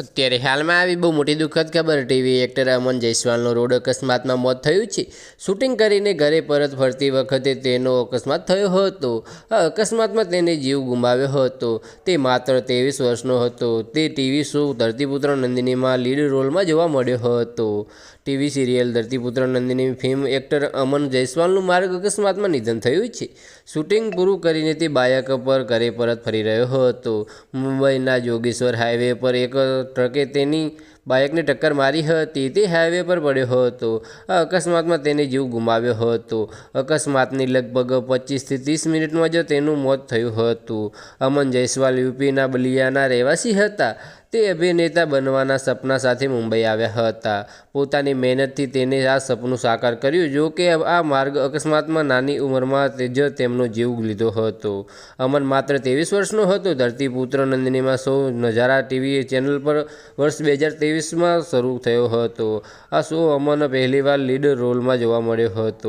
અત્યારે હાલમાં આવી બહુ મોટી દુઃખદ ખબર ટીવી એક્ટર અમન જયસ્વાલનું રોડ અકસ્માતમાં મોત થયું છે. શૂટિંગ કરીને ઘરે પરત ફરતી વખતે તેનો અકસ્માત થયો હતો. આ અકસ્માતમાં તેને જીવ ગુમાવ્યો હતો. તે માત્ર ત્રેવીસ વર્ષનો હતો. તે ટીવી શો ધરતીપુત્ર નંદિનીમાં લીડ રોલમાં જોવા મળ્યો હતો. TV serial Dhartiputra Nandini film actor Aman જયસ્વાલનું માર્ગ અકસ્માતમાં નિધન થયું છે. શૂટિંગ પૂરું કરીને તે બાયક પર ઘરે પરત ફરી રહ્યો હતો. મુંબઈના જોગેશ્વર હાઈવે પર એક ટ્રકે તેની બાઇકને ટક્કર મારી હતી. તે હાઈવે પર પડ્યો હતો. અકસ્માતમાં તેને જીવ ગુમાવ્યો હતો. અકસ્માતની લગભગ પચીસથી ત્રીસ મિનિટમાં જ તેનું મોત થયું હતું. અમન જયસ્વાલ યુપીના બલિયાના રહેવાસી હતા. તે અભિનેતા બનવાના સપના સાથે મુંબઈ આવ્યા હતા. પોતાની મહેનતથી તેને આ સપનું સાકાર કર્યું, જો કે આ માર્ગ અકસ્માતમાં નાની ઉંમરમાં જ તેમનો જીવ લીધો હતો. અમન માત્ર ત્રેવીસ વર્ષનો હતો. ધરતીપુત્ર નંદિનીમાં શો નજારા ટીવી ચેનલ પર વર્ષ બે હજાર ત્રેવીસમાં શરૂ થયો હતો. આ શો અમન પહેલીવાર લીડ રોલમાં જોવા મળ્યો હતો.